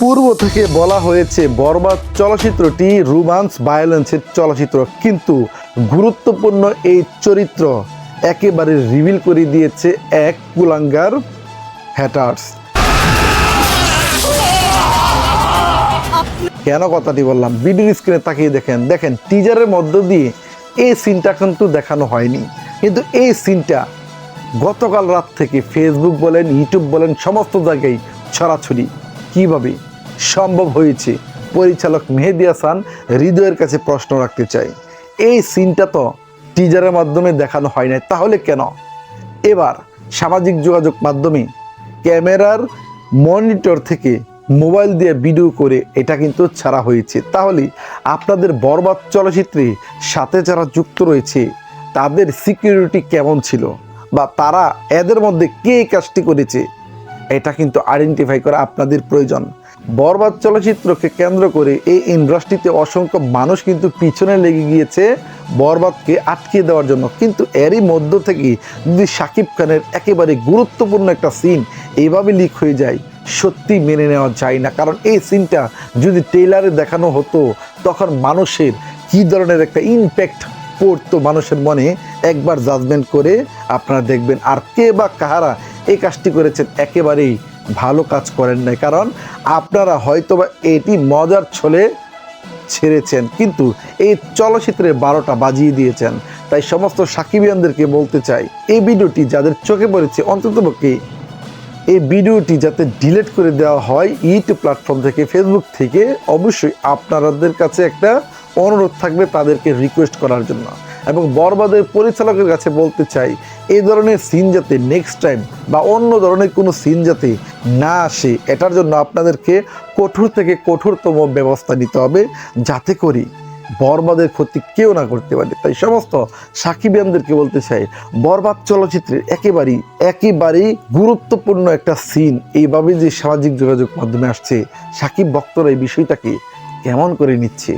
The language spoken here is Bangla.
পূর্ব থেকে বলা হয়েছে, বরবাদ চলচ্চিত্রটি রোমান্স ভায়োলেন্সের চলচ্চিত্র। কিন্তু গুরুত্বপূর্ণ এই চরিত্র একেবারে রিভিল করে দিয়েছে এক কুলাঙ্গার হ্যাটার্স। কেন কথাটি বললাম? ভিডিও স্ক্রিনে তাকিয়ে দেখেন। দেখেন টিজারের মধ্য দিয়ে এই সিনটা কিন্তু দেখানো হয়নি। কিন্তু এই সিনটা গতকাল রাত থেকে ফেসবুক বলেন ইউটিউব বলেন, সমস্ত জায়গায় ছড়াছড়ি। কীভাবে? সম্ভব হয়েছে। পরিচালক মেহেদি হাসান হৃদয়ের কাছে প্রশ্ন রাখতে চাই। এই সিনটা তো টিজারের মাধ্যমে দেখানো হয় নাই, তাহলে কেন? এবার সামাজিক যোগাযোগ মাধ্যমে ক্যামেরার মনিটর থেকে মোবাইল দিয়ে ভিডিও করে এটা কিন্তু ছাড়া হয়েছে। তাহলে আপনাদের বরবাদ চলচ্চিত্রে সাথে যারা যুক্ত রয়েছে, তাদের সিকিউরিটি কেমন ছিল? বা তারা এদের মধ্যে কে কাজটি করেছে? এটা কিন্তু আইডেন্টিফাই করা আপনাদের প্রয়োজন। বরবাদ চলচ্চিত্রকে কেন্দ্র করে এই ইন্ডাস্ট্রিতে অসংখ্য মানুষ কিন্তু পিছনে লেগে গিয়েছে বরবাদকে আটকে দেওয়ার জন্য। কিন্তু এরই মধ্য থেকে যদি শাকিব খানের একেবারে গুরুত্বপূর্ণ একটা সিন এইভাবে লিক হয়ে যায়, সত্যি মেনে নেওয়া যায় না। কারণ এই সিনটা যদি টেইলারে দেখানো হতো, তখন মানুষের কী ধরনের একটা ইমপ্যাক্ট পড়তো মানুষের মনে, একবার জাজমেন্ট করে আপনারা দেখবেন। আর কে বা কাহারা এই কাজটি করেছেন, একেবারেই ভালো কাজ করেন নাই। কারণ আপনারা হয়তোবা এটি মজার ছলে ছেড়েছেন, কিন্তু এই চলচ্চিত্রের বারোটা বাজিয়ে দিয়েছেন। তাই সমস্ত সাকিবিয়ানদেরকে বলতে চাই, এই ভিডিওটি যাদের চোখে পড়েছে অন্ততপক্ষে এই ভিডিওটি যাতে ডিলিট করে দেওয়া হয়, ইউটিউব প্ল্যাটফর্ম থেকে, ফেসবুক থেকে, অবশ্যই আপনাদের কাছে একটা অনুরোধ থাকবে তাদেরকে রিকোয়েস্ট করার জন্য। এবং বরবাদের পরিচালকের কাছে বলতে চাই এই ধরনের সিন যাতে নেক্সট টাইম বা অন্য ধরনের কোনো সিন যাতে না আসে, এটার জন্য আপনাদেরকে কঠোর থেকে কঠোরতম ব্যবস্থা নিতে হবে যাতে করি বরবাদের ক্ষতি কেউ না করতে পারে। তাই সমস্ত সাকিবিয়ানদেরকে বলতে চাই, বরবাদ চলচ্চিত্রের একেবারেই একেবারেই গুরুত্বপূর্ণ একটা সিন এইভাবে যে সামাজিক যোগাযোগ মাধ্যমে আসছে, সাকিব ভক্তরা এই বিষয়টাকে কেমন করে নিচ্ছে?